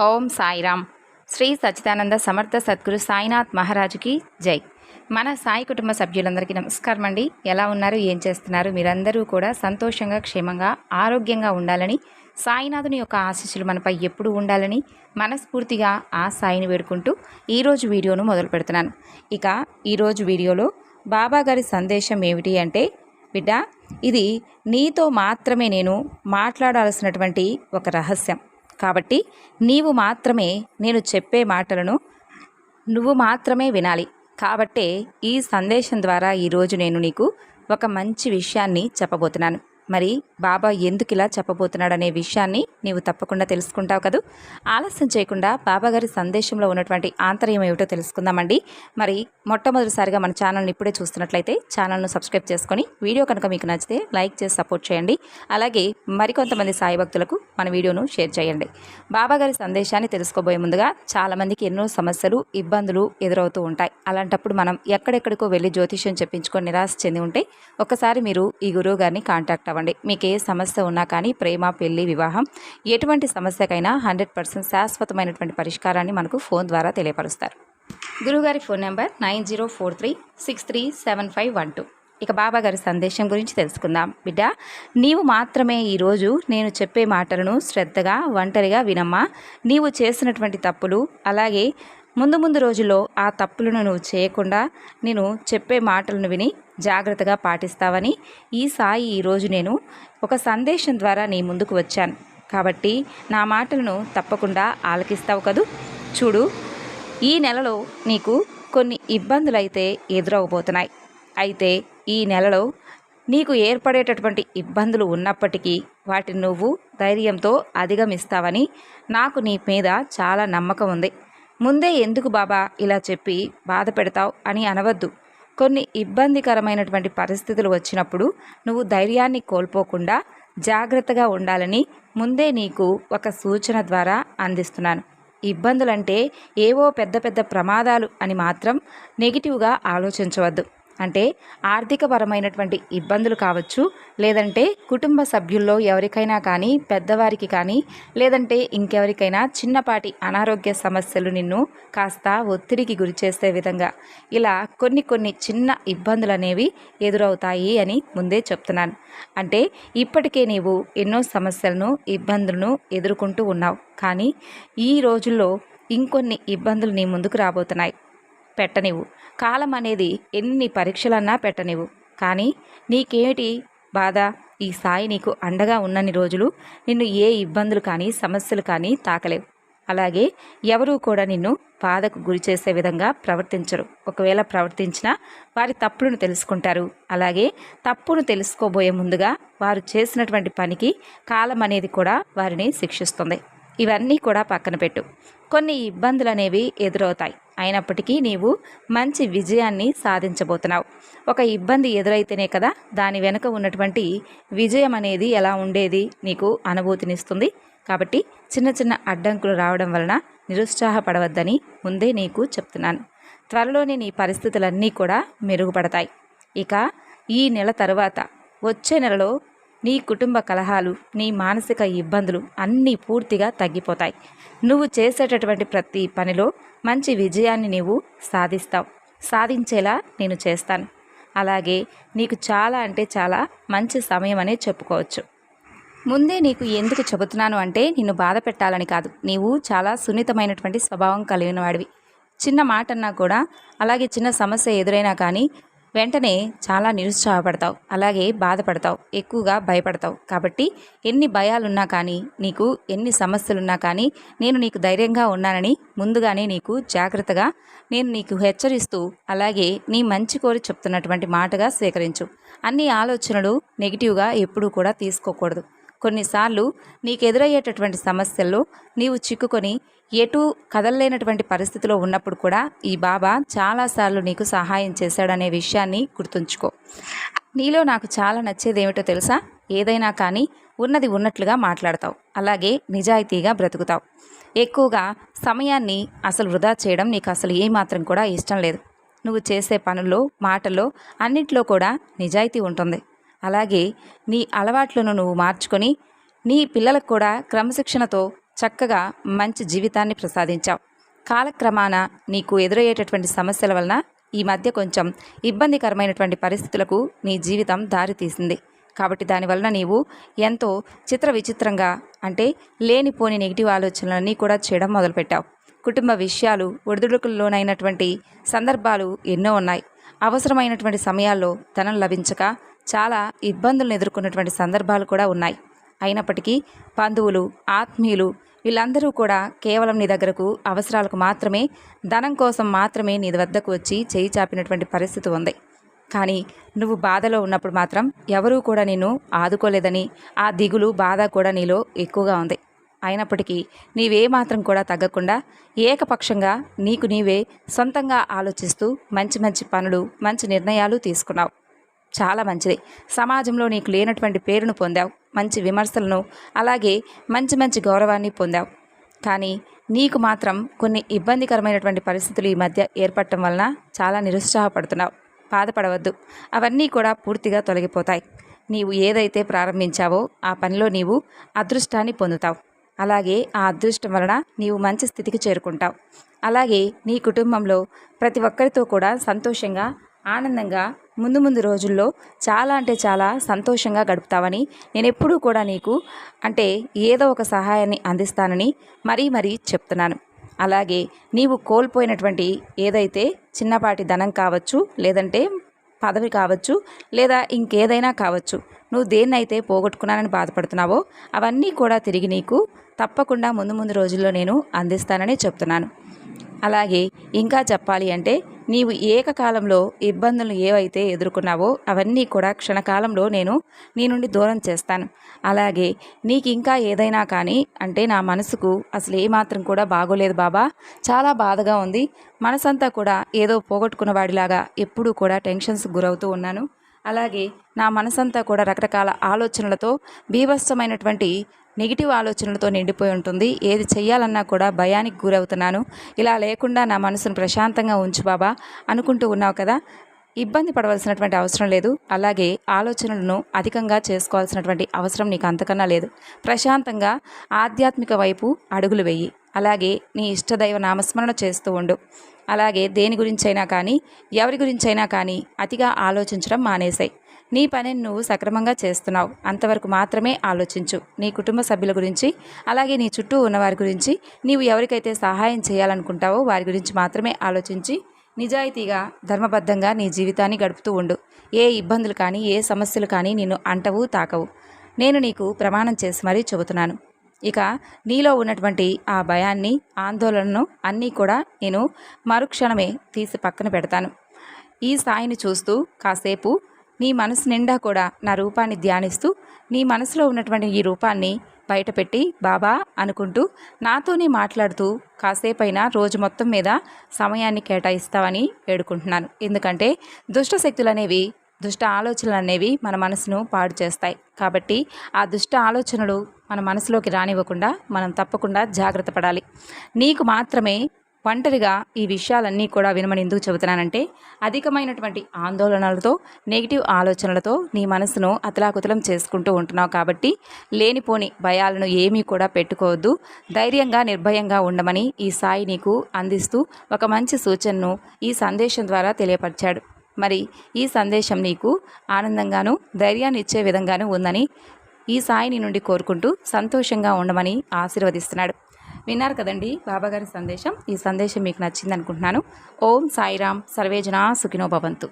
ఓం సాయిరామ్ శ్రీ సచ్చిదానంద సమర్థ సద్గురు సాయినాథ్ మహారాజుకి జై. మన సాయి కుటుంబ సభ్యులందరికీ నమస్కారం అండి. ఎలా ఉన్నారు? ఏం చేస్తున్నారు? మీరందరూ కూడా సంతోషంగా క్షేమంగా ఆరోగ్యంగా ఉండాలని సాయినాథుని యొక్క ఆశీస్సులు మనపై ఎప్పుడు ఉండాలని మనస్ఫూర్తిగా ఆ సాయిని వేడుకుంటూ ఈరోజు వీడియోను మొదలు పెడుతున్నాను. ఇక ఈరోజు వీడియోలో బాబా గారి సందేశం ఏమిటి అంటే బిడ్డ ఇది నీతో మాత్రమే నేను మాట్లాడాల్సినటువంటి ఒక రహస్యం. కాబట్టి నీవు మాత్రమే నేను చెప్పే మాటలను నువ్వు మాత్రమే వినాలి. కాబట్టే ఈ సందేశం ద్వారా ఈరోజు నేను నీకు ఒక మంచి విషయాన్ని చెప్పబోతున్నాను. మరి బాబా ఎందుకు ఇలా చెప్పబోతున్నాడనే విషయాన్ని నీవు తప్పకుండా తెలుసుకుంటావు కదూ? ఆలస్యం చేయకుండా బాబాగారి సందేశంలో ఉన్నటువంటి ఆంతర్యం ఏమిటో తెలుసుకుందామండి. మరి మొట్టమొదటిసారిగా మన ఛానల్ని ఇప్పుడే చూస్తున్నట్లయితే ఛానల్ను సబ్స్క్రైబ్ చేసుకొని వీడియో కనుక మీకు నచ్చితే లైక్ చేసి సపోర్ట్ చేయండి. అలాగే మరికొంతమంది సాయి భక్తులకు మన వీడియోను షేర్ చేయండి. బాబాగారి సందేశాన్ని తెలుసుకోబోయే ముందుగా చాలామందికి ఎన్నో సమస్యలు ఇబ్బందులు ఎదురవుతూ ఉంటాయి. అలాంటప్పుడు మనం ఎక్కడెక్కడికో వెళ్ళి జ్యోతిష్యం చెప్పించుకొని నిరాశ చెంది ఉంటే ఒకసారి మీరు ఈ గురువు గారిని కాంటాక్ట్ అవ్వండి మీకు ఏ సమస్య ఉన్నా కానీ ప్రేమ పెళ్ళి వివాహం ఎటువంటి సమస్యకైనా హండ్రెడ్ పర్సెంట్ శాశ్వతమైనటువంటి పరిష్కారాన్ని మనకు ఫోన్ ద్వారా తెలియపరుస్తారు. గురుగారి phone number nine zero four three six three seven five one two. ఇక బాబా గారి సందేశం గురించి తెలుసుకుందాం. బిడ్డ నీవు మాత్రమే ఈరోజు నేను చెప్పే మాటలను శ్రద్ధగా ఒంటరిగా వినమ్మా. నీవు చేసినటువంటి తప్పులు అలాగే ముందు ముందు రోజుల్లో ఆ తప్పులను నువ్వు చేయకుండా నేను చెప్పే మాటలను విని జాగ్రత్తగా పాటిస్తావని ఈ సాయి ఈరోజు నేను ఒక సందేశం ద్వారా నీ ముందుకు వచ్చాను. కాబట్టి నా మాటలను తప్పకుండా ఆలకిస్తావు కదూ? చూడు ఈ నెలలో నీకు కొన్ని ఇబ్బందులైతే ఎదురవబోతున్నాయి. అయితే ఈ నెలలో నీకు ఏర్పడేటటువంటి ఇబ్బందులు ఉన్నప్పటికీ వాటిని నువ్వు ధైర్యంతో అధిగమిస్తావని నాకు నీ మీద చాలా నమ్మకం ఉంది. ముందే ఎందుకు బాబా ఇలా చెప్పి బాధ పెడతావు అని అనవద్దు. కొన్ని ఇబ్బందికరమైనటువంటి పరిస్థితులు వచ్చినప్పుడు నువ్వు ధైర్యాన్ని కోల్పోకుండా జాగ్రత్తగా ఉండాలని ముందే నీకు ఒక సూచన ద్వారా అందిస్తున్నాను. ఇబ్బందులంటే ఏవో పెద్ద పెద్ద ప్రమాదాలు అని మాత్రం నెగిటివ్గా ఆలోచించవద్దు. అంటే ఆర్థికపరమైనటువంటి ఇబ్బందులు కావచ్చు లేదంటే కుటుంబ సభ్యుల్లో ఎవరికైనా కానీ పెద్దవారికి కానీ లేదంటే ఇంకెవరికైనా చిన్నపాటి అనారోగ్య సమస్యలు నిన్ను కాస్త ఒత్తిడికి గురి చేసే విధంగా. ఇలా కొన్ని కొన్ని చిన్న ఇబ్బందులు అనేవి ఎదురవుతాయి అని ముందే చెప్తున్నాను. అంటే ఇప్పటికే నీవు ఎన్నో సమస్యలను ఇబ్బందులను ఎదుర్కొంటూ ఉన్నావు. కానీ ఈ రోజుల్లో ఇంకొన్ని ఇబ్బందులు నీ ముందుకు రాబోతున్నాయి. పెట్టనివ్వు. కాలం అనేది ఎన్ని పరీక్షలన్నా పెట్టనివ్వు. కానీ నీకేమిటి బాధ? ఈ సాయి నీకు అండగా ఉన్నన్ని రోజులు నిన్ను ఏ ఇబ్బందులు కానీ సమస్యలు కానీ తాకలేవు. అలాగే ఎవరూ కూడా నిన్ను బాధకు గురి చేసే విధంగా ప్రవర్తించరు. ఒకవేళ ప్రవర్తించినా వారి తప్పులను తెలుసుకుంటారు. అలాగే తప్పును తెలుసుకోబోయే ముందుగా వారు చేసినటువంటి పనికి కాలం అనేది కూడా వారిని శిక్షిస్తుంది. ఇవన్నీ కూడా పక్కన పెట్టు. కొన్ని ఇబ్బందులు అనేవి ఎదురవుతాయి. అయినప్పటికీ నీవు మంచి విజయాన్ని సాధించబోతున్నావు. ఒక ఇబ్బంది ఎదురైతేనే కదా దాని వెనుక ఉన్నటువంటి విజయం అనేది ఎలా ఉండేది నీకు అనుభూతినిస్తుంది. కాబట్టి చిన్న చిన్న అడ్డంకులు రావడం వలన నిరుత్సాహపడవద్దని ముందే నీకు చెప్తున్నాను. త్వరలోనే నీ పరిస్థితులన్నీ కూడా మెరుగుపడతాయి. ఇక ఈ నెల తరువాత వచ్చే నెలలో నీ కుటుంబ కలహాలు నీ మానసిక ఇబ్బందులు అన్నీ పూర్తిగా తగ్గిపోతాయి. నువ్వు చేసేటటువంటి ప్రతి పనిలో మంచి విజయాన్ని నీవు సాధిస్తావు. సాధించేలా నేను చేస్తాను. అలాగే నీకు చాలా అంటే చాలా మంచి సమయం అనే చెప్పుకోవచ్చు. ముందే నీకు ఎందుకు చెబుతున్నాను అంటే నిన్ను బాధ పెట్టాలని కాదు. నీవు చాలా సున్నితమైనటువంటి స్వభావం కలిగిన వాడివి చిన్న మాట అన్నా కూడా అలాగే చిన్న సమస్య ఎదురైనా కానీ వెంటనే చాలా నిరుత్సాహపడతావు అలాగే బాధపడతావు. ఎక్కువగా భయపడతావు. కాబట్టి ఎన్ని భయాలున్నా కానీ నీకు ఎన్ని సమస్యలున్నా కానీ నేను నీకు ధైర్యంగా ఉన్నానని ముందుగానే నీకు జాగ్రత్తగా నేను నీకు హెచ్చరిస్తూ అలాగే నీ మంచి కోరి చెప్తున్నటువంటి మాటగా స్వీకరించు. అన్ని ఆలోచనలు నెగిటివ్గా ఎప్పుడూ కూడా తీసుకోకూడదు. కొన్నిసార్లు నీకు ఎదురయ్యేటటువంటి సమస్యల్లో నీవు చిక్కుకొని ఎటు కదలలేనటువంటి పరిస్థితిలో ఉన్నప్పుడు కూడా ఈ బాబా చాలాసార్లు నీకు సహాయం చేశాడనే విషయాన్ని గుర్తుంచుకో. నీలో నాకు చాలా నచ్చేది ఏమిటో తెలుసా? ఏదైనా కానీ ఉన్నది ఉన్నట్లుగా మాట్లాడతావు. అలాగే నిజాయితీగా బ్రతుకుతావు. ఎక్కువగా సమయాన్ని అసలు వృధా చేయడం నీకు అసలు ఏమాత్రం కూడా ఇష్టం లేదు. నువ్వు చేసే పనుల్లో మాటల్లో అన్నింటిలో కూడా నిజాయితీ ఉంటుంది. అలాగే నీ అలవాట్లను నువ్వు మార్చుకొని నీ పిల్లలకు కూడా క్రమశిక్షణతో చక్కగా మంచి జీవితాన్ని ప్రసాదించావు. కాలక్రమాన నీకు ఎదురయ్యేటటువంటి సమస్యల వలన ఈ మధ్య కొంచెం ఇబ్బందికరమైనటువంటి పరిస్థితులకు నీ జీవితం దారి తీసింది కాబట్టి దానివలన నీవు ఎంతో చిత్ర విచిత్రంగా అంటే లేనిపోని నెగిటివ్ ఆలోచనలన్నీ కూడా చేయడం మొదలుపెట్టావు. కుటుంబ విషయాలు ఒడిదుడుకుల్లోనైనటువంటి సందర్భాలు ఎన్నో ఉన్నాయి. అవసరమైనటువంటి సమయాల్లో ధనం లభించక చాలా ఇబ్బందులను ఎదుర్కొన్నటువంటి సందర్భాలు కూడా ఉన్నాయి. అయినప్పటికీ బంధువులు ఆత్మీయులు వీళ్ళందరూ కూడా కేవలం నీ దగ్గరకు అవసరాలకు మాత్రమే ధనం కోసం మాత్రమే నీ వద్దకు వచ్చి చేయి చాపినటువంటి పరిస్థితి ఉంది. కానీ నువ్వు బాధలో ఉన్నప్పుడు మాత్రం ఎవరూ కూడా నిన్ను ఆదుకోలేదని ఆ దిగులు బాధ కూడా నీలో ఎక్కువగా ఉంది. అయినప్పటికీ నీవేమాత్రం కూడా తగ్గకుండా ఏకపక్షంగా నీకు నీవే సొంతంగా ఆలోచిస్తూ మంచి మంచి పనులు మంచి నిర్ణయాలు తీసుకున్నావు. చాలా మంచిది. సమాజంలో నీకు లేనటువంటి పేరును పొందావు మంచి విమర్శలను అలాగే మంచి మంచి గౌరవాన్ని పొందావు. కానీ నీకు మాత్రం కొన్ని ఇబ్బందికరమైనటువంటి పరిస్థితులు ఈ మధ్య ఏర్పడటం వలన చాలా నిరుత్సాహపడుతున్నావు. బాధపడవద్దు. అవన్నీ కూడా పూర్తిగా తొలగిపోతాయి. నీవు ఏదైతే ప్రారంభించావో ఆ పనిలో నీవు అదృష్టాన్ని పొందుతావు. అలాగే ఆ అదృష్టం వలన నీవు మంచి స్థితికి చేరుకుంటావు. అలాగే నీ కుటుంబంలో ప్రతి ఒక్కరితో కూడా సంతోషంగా ఆనందంగా ముందు ముందు రోజుల్లో చాలా అంటే చాలా సంతోషంగా గడుపుతావని నేను ఎప్పుడూ కూడా నీకు అంటే ఏదో ఒక సహాయాన్ని అందిస్తానని మరీ మరీ చెప్తున్నాను. అలాగే నీవు కోల్పోయినటువంటి ఏదైతే చిన్నపాటి ధనం కావచ్చు లేదంటే పదవి కావచ్చు లేదా ఇంకేదైనా కావచ్చు నువ్వు దేన్నైతే పోగొట్టుకున్నానని బాధపడుతున్నావో అవన్నీ కూడా తిరిగి నీకు తప్పకుండా ముందు ముందు రోజుల్లో నేను అందిస్తానని చెప్తున్నాను. అలాగే ఇంకా చెప్పాలి అంటే నీవు ఏకకాలంలో ఇబ్బందులు ఏవైతే ఎదుర్కొన్నావో అవన్నీ కూడా క్షణకాలంలో నేను నీ నుండి దూరం చేస్తాను. అలాగే నీకు ఇంకా ఏదైనా కానీ అంటే నా మనసుకు అసలు ఏమాత్రం కూడా బాగోలేదు బాబా. చాలా బాధగా ఉంది. మనసంతా కూడా ఏదో పోగొట్టుకున్న వాడిలాగా ఎప్పుడూ కూడా టెన్షన్స్ గురవుతూ ఉన్నాను. అలాగే నా మనసంతా కూడా రకరకాల ఆలోచనలతో బీభత్సమైనటువంటి నెగిటివ్ ఆలోచనలతో నిండిపోయి ఉంటుంది. ఏది చేయాలన్నా కూడా భయానికి గురవుతున్నాను. ఇలా లేకుండా నా మనసును ప్రశాంతంగా ఉంచు బాబా అనుకుంటూ ఉన్నావు కదా. ఇబ్బంది పడవలసినటువంటి అవసరం లేదు. అలాగే ఆలోచనలను అధికంగా చేసుకోవాల్సినటువంటి అవసరం నీకు అంతకన్నా లేదు. ప్రశాంతంగా ఆధ్యాత్మిక వైపు అడుగులు వెయ్యి అలాగే నీ ఇష్టదైవ నామస్మరణ చేస్తూ ఉండు. అలాగే దేని గురించైనా కానీ ఎవరి గురించైనా కానీ అతిగా ఆలోచించడం మానేశాయి నీ పనిని నువ్వు సక్రమంగా చేస్తున్నావు. అంతవరకు మాత్రమే ఆలోచించు. నీ కుటుంబ సభ్యుల గురించి అలాగే నీ చుట్టూ ఉన్నవారి గురించి నీవు ఎవరికైతే సహాయం చేయాలనుకుంటావో వారి గురించి మాత్రమే ఆలోచించి నిజాయితీగా ధర్మబద్ధంగా నీ జీవితాన్ని గడుపుతూ ఉండు. ఏ ఇబ్బందులు కానీ ఏ సమస్యలు కానీ నిన్ను అంటవు తాకవు. నేను నీకు ప్రమాణం చేసి మరీ చెబుతున్నాను. ఇక నీలో ఉన్నటువంటి ఆ భయాన్ని ఆందోళనను అన్నీ కూడా నేను మరుక్షణమే తీసి పక్కన పెడతాను. ఈ స్థాయిని చూస్తూ కాసేపు నీ మనసు నిండా కూడా నా రూపాన్ని ధ్యానిస్తూ నీ మనసులో ఉన్నటువంటి ఈ రూపాన్ని బయటపెట్టి బాబా అనుకుంటూ నాతోనే మాట్లాడుతూ కాసేపైనా రోజు మొత్తం మీద సమయాన్ని కేటాయిస్తావని వేడుకుంటున్నాను. ఎందుకంటే దుష్ట శక్తులు అనేవి దుష్ట ఆలోచనలు అనేవి మన మనసును పాడు చేస్తాయి. కాబట్టి ఆ దుష్ట ఆలోచనలు మన మనసులోకి రానివ్వకుండా మనం తప్పకుండా జాగ్రత్త పడాలి. నీకు మాత్రమే ఒంటరిగా ఈ విషయాలన్నీ కూడా వినమని ఎందుకు చెబుతున్నానంటే అధికమైనటువంటి ఆందోళనలతో నెగిటివ్ ఆలోచనలతో నీ మనసును అతలాకుతలం చేసుకుంటూ ఉంటున్నావు కాబట్టి లేనిపోని భయాలను ఏమీ కూడా పెట్టుకోవద్దు. ధైర్యంగా నిర్భయంగా ఉండమని ఈ సాయి నీకు అందిస్తూ ఒక మంచి సూచనను ఈ సందేశం ద్వారా తెలియపరిచాడు. మరి ఈ సందేశం నీకు ఆనందంగాను ధైర్యాన్ని ఇచ్చే విధంగాను ఉందని ఈ సాయిని నుండి కోరుకుంటూ సంతోషంగా ఉండమని ఆశీర్వదిస్తున్నాడు. విన్నారు కదండి బాబాగారి సందేశం. ఈ సందేశం మీకు నచ్చింది అనుకుంటున్నాను ఓం సాయిరామ్ సర్వేజన సుఖినో భవంతు.